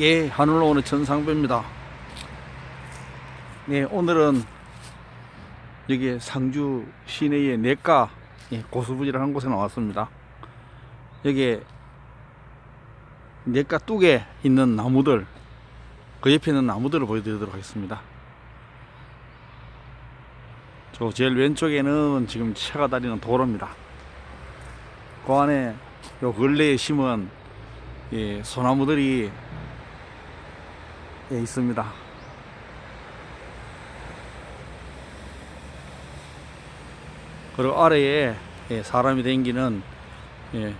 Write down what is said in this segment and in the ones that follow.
예, 하늘로 오는 천상배입니다. 네, 오늘은 여기 상주 시내의 내과 예, 고수부지라는 곳에 나왔습니다. 여기 내과 뚝에 있는 나무들, 그 옆에 있는 나무들을 보여드리도록 하겠습니다. 저 제일 왼쪽에는 지금 차가 다니는 도로입니다. 그 안에 요 근래에 심은 예, 소나무들이 예, 있습니다. 그리고 아래에 예, 사람이 댕기는 예,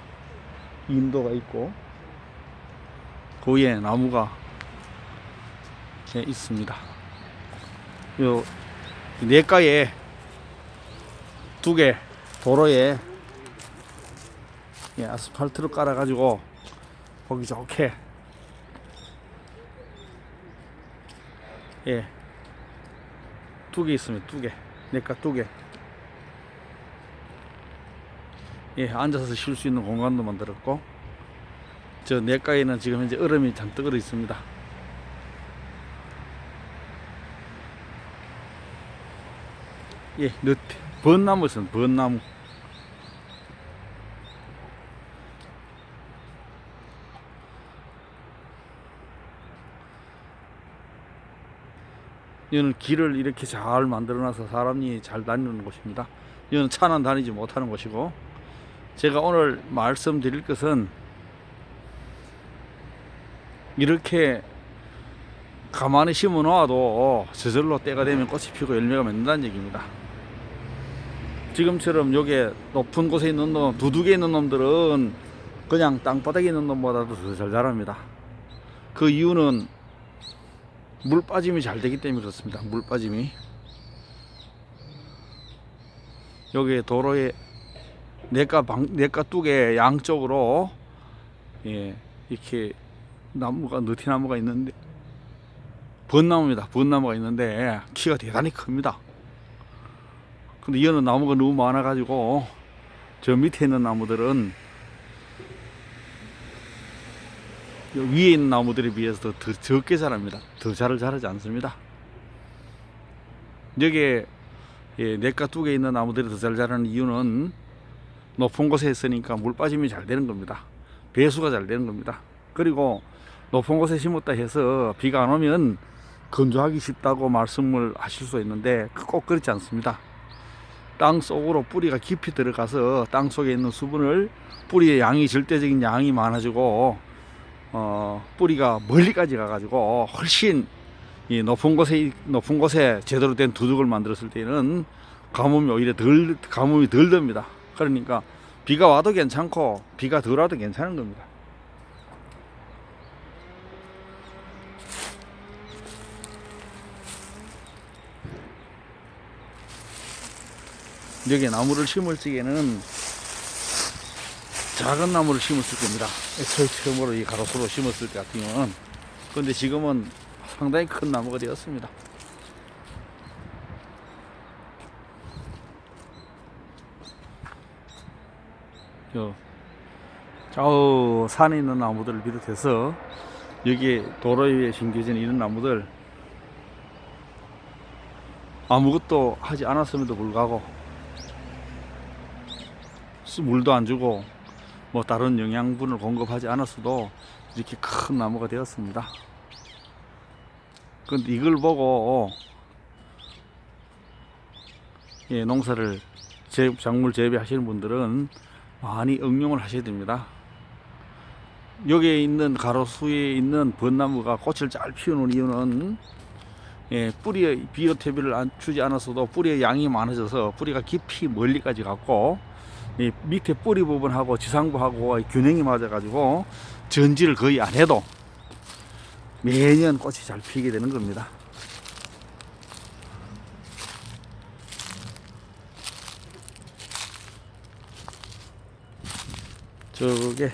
인도가 있고 그 위에 나무가 예, 있습니다. 요 내가에 두 개 도로에 예, 아스팔트를 깔아가지고 보기 좋게 예, 두 개 있습니다. 두 개. 내가 두 개. 예, 앉아서 쉴 수 있는 공간도 만들었고, 저 내과에는 지금 현재 얼음이 잔뜩 얼어 있습니다. 예, 넛, 번나무 있습니다. 번나무. 이거는 길을 이렇게 잘 만들어놔서 사람이 잘 다니는 곳입니다. 이거는 차는 다니지 못하는 곳이고, 제가 오늘 말씀드릴 것은 이렇게 가만히 심어 놓아도 저절로 때가 되면 꽃이 피고 열매가 맺는다는 얘기입니다. 지금처럼 여기에 높은 곳에 있는 놈, 두둑에 있는 놈들은 그냥 땅바닥에 있는 놈보다도 더 잘 자랍니다. 그 이유는 물 빠짐이 잘 되기 때문에 그렇습니다. 물 빠짐이. 여기 도로에 내과 방, 내과 뚝에 양쪽으로 예, 이렇게 나무가 느티나무가 있는데 번나무입니다. 번나무가 있는데 키가 대단히 큽니다. 근데 이거는 나무가 너무 많아 가지고 저 밑에 있는 나무들은 요 위에 있는 나무들에 비해서 더, 더 적게 자랍니다. 더 잘 자라지 않습니다. 여기에 예, 내과 뚝에 있는 나무들이 더 잘 자라는 이유는 높은 곳에 있으니까 물 빠짐이 잘 되는 겁니다. 배수가 잘 되는 겁니다. 그리고 높은 곳에 심었다 해서 비가 안 오면 건조하기 쉽다고 말씀을 하실 수 있는데 꼭 그렇지 않습니다. 땅 속으로 뿌리가 깊이 들어가서 땅 속에 있는 수분을 뿌리의 양이 절대적인 양이 많아지고 어, 뿌리가 멀리까지 가가지고 훨씬 이 높은 곳에 높은 곳에 제대로 된 두둑을 만들었을 때는 가뭄이 오히려 덜 가뭄이 덜 듭니다. 그러니까 비가 와도 괜찮고 비가 덜 와도 괜찮은 겁니다. 여기 나무를 심을 적에는 작은 나무를 심었을 겁니다. 애초에 처음으로 이 가로수로 심었을 것 같으면. 근데 지금은 상당히 큰 나무가 되었습니다. 저 좌우 산에 있는 나무들을 비롯해서 여기 도로 위에 심겨진 이런 나무들 아무것도 하지 않았음에도 불구하고 수- 물도 안 주고 뭐 다른 영양분을 공급하지 않았어도 이렇게 큰 나무가 되었습니다. 근데 이걸 보고 예, 농사를 재, 작물 재배하시는 분들은 많이 응용을 하셔야 됩니다. 여기에 있는 가로수에 있는 벚나무가 꽃을 잘 피우는 이유는 예, 뿌리에 비오태비를 안 주지 않았어도 뿌리의 양이 많아져서 뿌리가 깊이 멀리까지 갔고 이 밑에 뿌리 부분하고 지상부하고 균형이 맞아가지고 전지를 거의 안 해도 매년 꽃이 잘 피게 되는 겁니다. 저게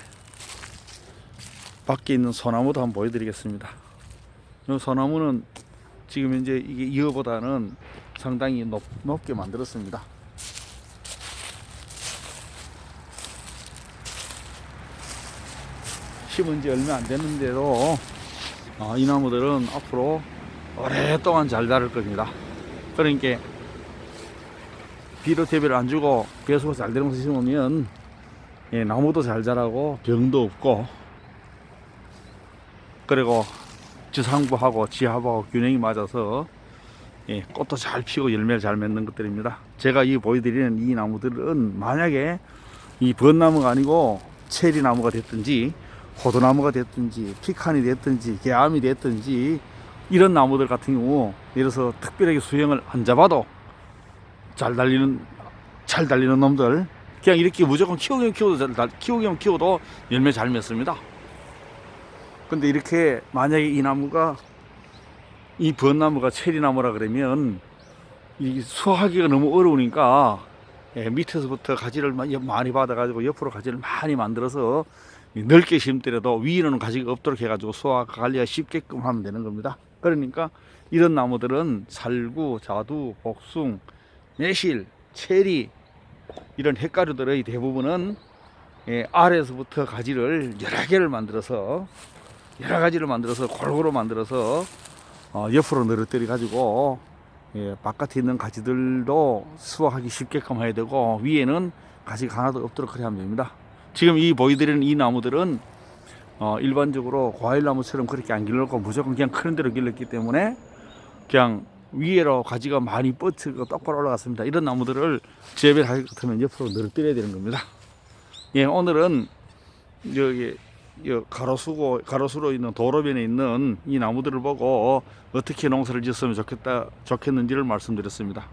밖에 있는 소나무도 한번 보여드리겠습니다. 이 소나무는 지금 현재 이게 이어보다는 상당히 높, 높게 만들었습니다. 심은 지 얼마 안 됐는데도 어, 이 나무들은 앞으로 오랫동안 잘 자랄 겁니다. 그러니까 비료 대비를 안 주고 배수가 잘 되는 곳에 심으면 예, 나무도 잘 자라고 병도 없고 그리고 지상부하고 지하부하고 균형이 맞아서 예, 꽃도 잘 피고 열매를 잘 맺는 것들입니다. 제가 이 보여드리는 이 나무들은 만약에 이 번나무가 아니고 체리 나무가 됐든지 호두나무가 됐든지 피칸이 됐든지 개암이 됐든지 이런 나무들 같은 경우 예를 들어서 특별하게 수영을 안 잡아도 잘 달리는 잘 달리는 놈들 그냥 이렇게 무조건 키우기만 키워도 키우기만 키워도 열매 잘 맺습니다. 근데 이렇게 만약에 이 나무가 이 번나무가 체리나무라 그러면 이 수확하기가 너무 어려우니까 예, 밑에서부터 가지를 마- 많이 받아가지고 옆으로 가지를 많이 만들어서 이 넓게 심더라도 위에는 가지가 없도록 해가지고 수확 관리가 쉽게끔 하면 되는 겁니다. 그러니까 이런 나무들은 살구, 자두, 복숭, 매실, 체리 이런 핵가루들의 대부분은 예, 아래에서부터 가지를 여러 개를 만들어서 여러 가지를 만들어서 골고루 만들어서 어, 옆으로 늘어뜨려 가지고 예, 바깥에 있는 가지들도 수확하기 쉽게끔 해야 되고 위에는 가지가 하나도 없도록 그래야 하면 됩니다. 지금 이 보여드리는 이 나무들은 어, 일반적으로 과일나무처럼 그렇게 안 길렀고 무조건 그냥 큰 대로 길렀기 때문에 그냥 위에로 가지가 많이 뻗치고 똑바로 올라갔습니다. 이런 나무들을 재배를 할것 같으면 옆으로 늘어뜨려야 되는 겁니다. 예, 오늘은 여기 이 가로수고 가로수로 있는 도로변에 있는 이 나무들을 보고 어떻게 농사를 지었으면 좋겠다 좋겠는지를 말씀드렸습니다.